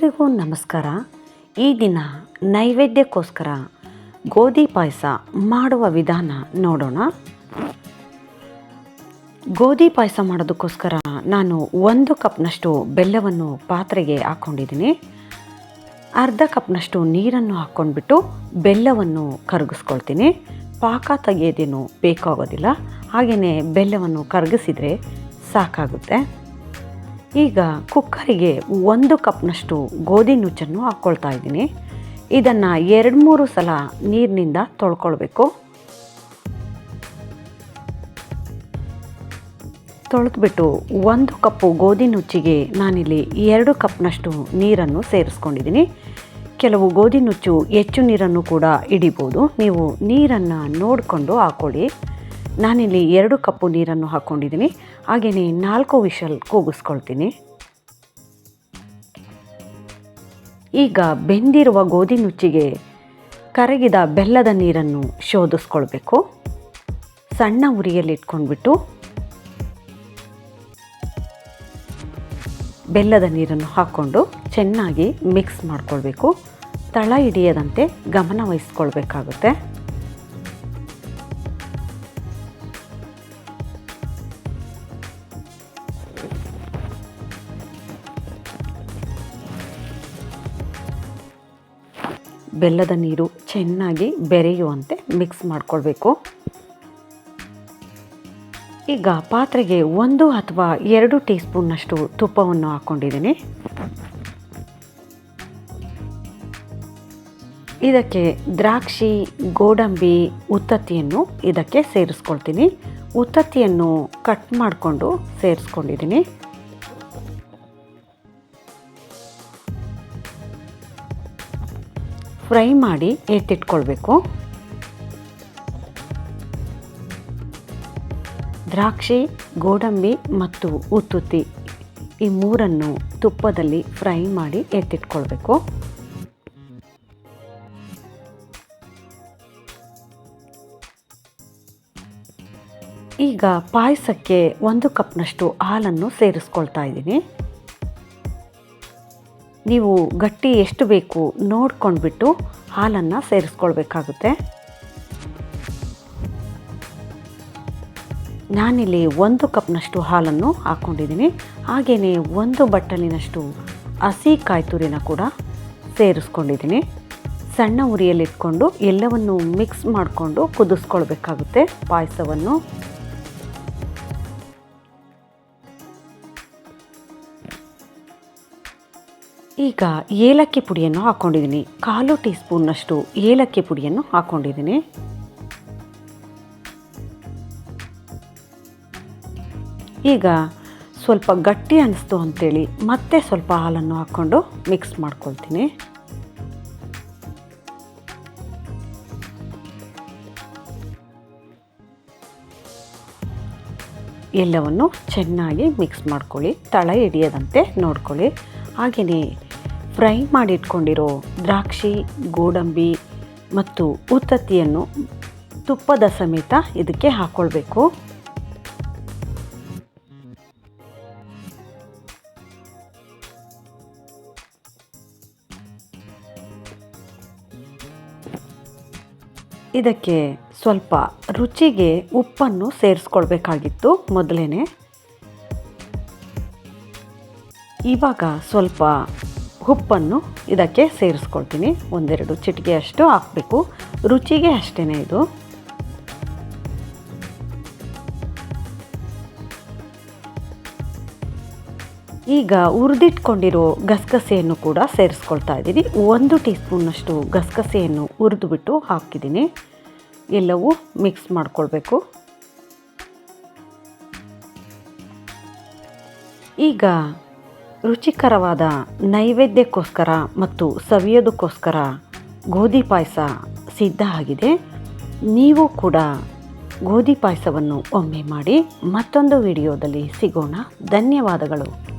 ಎಲ್ರಿಗೂ ನಮಸ್ಕಾರ. ಈ ದಿನ ನೈವೇದ್ಯಕ್ಕೋಸ್ಕರ ಗೋಧಿ ಪಾಯಸ ಮಾಡುವ ವಿಧಾನ ನೋಡೋಣ. ಗೋಧಿ ಪಾಯಸ ಮಾಡೋದಕ್ಕೋಸ್ಕರ ನಾನು ಒಂದು ಕಪ್ನಷ್ಟು ಬೆಲ್ಲವನ್ನು ಪಾತ್ರೆಗೆ ಹಾಕ್ಕೊಂಡಿದ್ದೀನಿ. ಅರ್ಧ ಕಪ್ನಷ್ಟು ನೀರನ್ನು ಹಾಕ್ಕೊಂಡ್ಬಿಟ್ಟು ಬೆಲ್ಲವನ್ನು ಕರಗಿಸ್ಕೊಳ್ತೀನಿ. ಪಾಕ ತೆಗೆಯೋದೇನು ಬೇಕಾಗೋದಿಲ್ಲ. ಹಾಗೆಯೇ ಬೆಲ್ಲವನ್ನು ಕರಗಿಸಿದರೆ ಸಾಕಾಗುತ್ತೆ. ಈಗ ಕುಕ್ಕರಿಗೆ ಒಂದು ಕಪ್ನಷ್ಟು ಗೋಧಿ ನುಚ್ಚನ್ನು ಹಾಕ್ಕೊಳ್ತಾ ಇದ್ದೀನಿ. ಇದನ್ನು ಎರಡು ಮೂರು ಸಲ ನೀರಿನಿಂದ ತೊಳ್ಕೊಳ್ಬೇಕು. ತೊಳೆದ್ಬಿಟ್ಟು ಒಂದು ಕಪ್ಪು ಗೋಧಿ ನುಚ್ಚಿಗೆ ನಾನಿಲ್ಲಿ ಎರಡು ಕಪ್ನಷ್ಟು ನೀರನ್ನು ಸೇರಿಸ್ಕೊಂಡಿದ್ದೀನಿ. ಕೆಲವು ಗೋಧಿ ನುಚ್ಚು ಹೆಚ್ಚು ನೀರನ್ನು ಕೂಡ ಹಿಡಿಬೋದು. ನೀವು ನೀರನ್ನು ನೋಡಿಕೊಂಡು ಹಾಕ್ಕೊಳ್ಳಿ ನಾನಿಲ್ಲಿ ಎರಡು ಕಪ್ಪು ನೀರನ್ನು ಹಾಕ್ಕೊಂಡಿದ್ದೀನಿ. ಹಾಗೆಯೇ ನಾಲ್ಕು ವಿಷಲ್ ಕೂಗಿಸ್ಕೊಳ್ತೀನಿ. ಈಗ ಬೆಂದಿರುವ ಗೋಧಿ ನುಚ್ಚಿಗೆ ಕರಗಿದ ಬೆಲ್ಲದ ನೀರನ್ನು ಶೋಧಿಸ್ಕೊಳ್ಬೇಕು. ಸಣ್ಣ ಉರಿಯಲ್ಲಿ ಇಟ್ಕೊಂಡ್ಬಿಟ್ಟು ಬೆಲ್ಲದ ನೀರನ್ನು ಹಾಕ್ಕೊಂಡು ಚೆನ್ನಾಗಿ ಮಿಕ್ಸ್ ಮಾಡ್ಕೊಳ್ಬೇಕು. ತಳ ಹಿಡಿಯದಂತೆ ಗಮನ ವಹಿಸ್ಕೊಳ್ಬೇಕಾಗುತ್ತೆ. ಬೆಲ್ಲದ ನೀರು ಚೆನ್ನಾಗಿ ಬೆರೆಯುವಂತೆ ಮಿಕ್ಸ್ ಮಾಡ್ಕೊಳ್ಬೇಕು. ಈಗ ಪಾತ್ರೆಗೆ ಒಂದು ಅಥವಾ ಎರಡು ಟೀ ಸ್ಪೂನ್ನಷ್ಟು ತುಪ್ಪವನ್ನು ಹಾಕ್ಕೊಂಡಿದ್ದೀನಿ ಇದಕ್ಕೆ ದ್ರಾಕ್ಷಿ, ಗೋಡಂಬಿ, ಉತ್ತತ್ತಿಯನ್ನು ಇದಕ್ಕೆ ಸೇರಿಸ್ಕೊಳ್ತೀನಿ. ಉತ್ತತ್ತಿಯನ್ನು ಕಟ್ ಮಾಡಿಕೊಂಡು ಸೇರಿಸ್ಕೊಂಡಿದ್ದೀನಿ. ಫ್ರೈ ಮಾಡಿ ಎತ್ತಿಟ್ಕೊಳ್ಬೇಕು ದ್ರಾಕ್ಷಿ, ಗೋಡಂಬಿ ಮತ್ತು ಉತ್ತುತ್ತಿ ಈ ಮೂರನ್ನು ತುಪ್ಪದಲ್ಲಿ ಫ್ರೈ ಮಾಡಿ ಎತ್ತಿಟ್ಕೊಳ್ಬೇಕು ಈಗ ಪಾಯಸಕ್ಕೆ ಒಂದು ಕಪ್ನಷ್ಟು ಹಾಲನ್ನು ಸೇರಿಸ್ಕೊಳ್ತಾ ಇದ್ದೀನಿ. ನೀವು ಗಟ್ಟಿ ಎಷ್ಟು ಬೇಕು ನೋಡ್ಕೊಂಡ್ಬಿಟ್ಟು ಹಾಲನ್ನು ಸೇರಿಸ್ಕೊಳ್ಬೇಕಾಗುತ್ತೆ. ನಾನಿಲ್ಲಿ ಒಂದು ಕಪ್ನಷ್ಟು ಹಾಲನ್ನು ಹಾಕ್ಕೊಂಡಿದ್ದೀನಿ. ಹಾಗೆಯೇ ಒಂದು ಬಟ್ಟಲಿನಷ್ಟು ಹಸಿ ಕಾಯಿ ತುರಿನ ಕೂಡ ಸೇರಿಸ್ಕೊಂಡಿದ್ದೀನಿ. ಸಣ್ಣ ಉರಿಯಲ್ಲಿ ಇಟ್ಕೊಂಡು ಎಲ್ಲವನ್ನು ಮಿಕ್ಸ್ ಮಾಡಿಕೊಂಡು ಕುದಿಸ್ಕೊಳ್ಬೇಕಾಗುತ್ತೆ ಪಾಯಸವನ್ನು. ಈಗ ಏಲಕ್ಕಿ ಪುಡಿಯನ್ನು ಹಾಕ್ಕೊಂಡಿದ್ದೀನಿ ಕಾಲು ಟೀ ಸ್ಪೂನ್ನಷ್ಟು ಏಲಕ್ಕಿ ಪುಡಿಯನ್ನು ಹಾಕ್ಕೊಂಡಿದ್ದೀನಿ ಈಗ ಸ್ವಲ್ಪ ಗಟ್ಟಿ ಅನ್ನಿಸ್ತು ಅಂಥೇಳಿ ಮತ್ತೆ ಸ್ವಲ್ಪ ಹಾಲನ್ನು ಹಾಕ್ಕೊಂಡು ಮಿಕ್ಸ್ ಮಾಡ್ಕೊಳ್ತೀನಿ. ಎಲ್ಲವನ್ನು ಚೆನ್ನಾಗಿ ಮಿಕ್ಸ್ ಮಾಡ್ಕೊಳ್ಳಿ. ತಳ ಹಿಡಿಯದಂತೆ ನೋಡ್ಕೊಳ್ಳಿ. ಹಾಗೆಯೇ ಫ್ರೈ ಮಾಡಿಟ್ಕೊಂಡಿರೋ ದ್ರಾಕ್ಷಿ, ಗೋಡಂಬಿ ಮತ್ತು ಉತ್ತತ್ತಿಯನ್ನು ತುಪ್ಪದ ಸಮೇತ ಇದಕ್ಕೆ ಹಾಕ್ಕೊಳ್ಬೇಕು ಇದಕ್ಕೆ ಸ್ವಲ್ಪ ರುಚಿಗೆ ಉಪ್ಪನ್ನು ಸೇರಿಸ್ಕೊಳ್ಬೇಕಾಗಿತ್ತು ಮೊದಲೇ ಇವಾಗ ಸ್ವಲ್ಪ ಉಪ್ಪನ್ನು ಇದಕ್ಕೆ ಸೇರಿಸ್ಕೊಳ್ತೀನಿ. ಒಂದೆರಡು ಚಿಟಿಕೆಯಷ್ಟು ಹಾಕಬೇಕು. ರುಚಿಗೆ ಅಷ್ಟೇ ಇದು. ಈಗ ಹುರಿದಿಟ್ಕೊಂಡಿರೋ ಗಸಗಸೆಯನ್ನು ಕೂಡ ಸೇರಿಸ್ಕೊಳ್ತಾ ಇದ್ದೀನಿ. ಒಂದು ಟೀ ಸ್ಪೂನ್ನಷ್ಟು ಗಸಗಸೆಯನ್ನು ಹುರಿದುಬಿಟ್ಟು ಹಾಕಿದ್ದೀನಿ. ಎಲ್ಲವೂ ಮಿಕ್ಸ್ ಮಾಡ್ಕೊಳ್ಬೇಕು. ಈಗ ರುಚಿಕರವಾದ ನೈವೇದ್ಯಕ್ಕೋಸ್ಕರ ಮತ್ತು ಸವಿಯೋದಕ್ಕೋಸ್ಕರ ಗೋಧಿ ಪಾಯಸ ಸಿದ್ಧ ಆಗಿದೆ. ನೀವು ಕೂಡ ಗೋಧಿ ಪಾಯಸವನ್ನು ಒಮ್ಮೆ ಮಾಡಿ ಮತ್ತೊಂದು ವಿಡಿಯೋದಲ್ಲಿ ಸಿಗೋಣ. ಧನ್ಯವಾದಗಳು.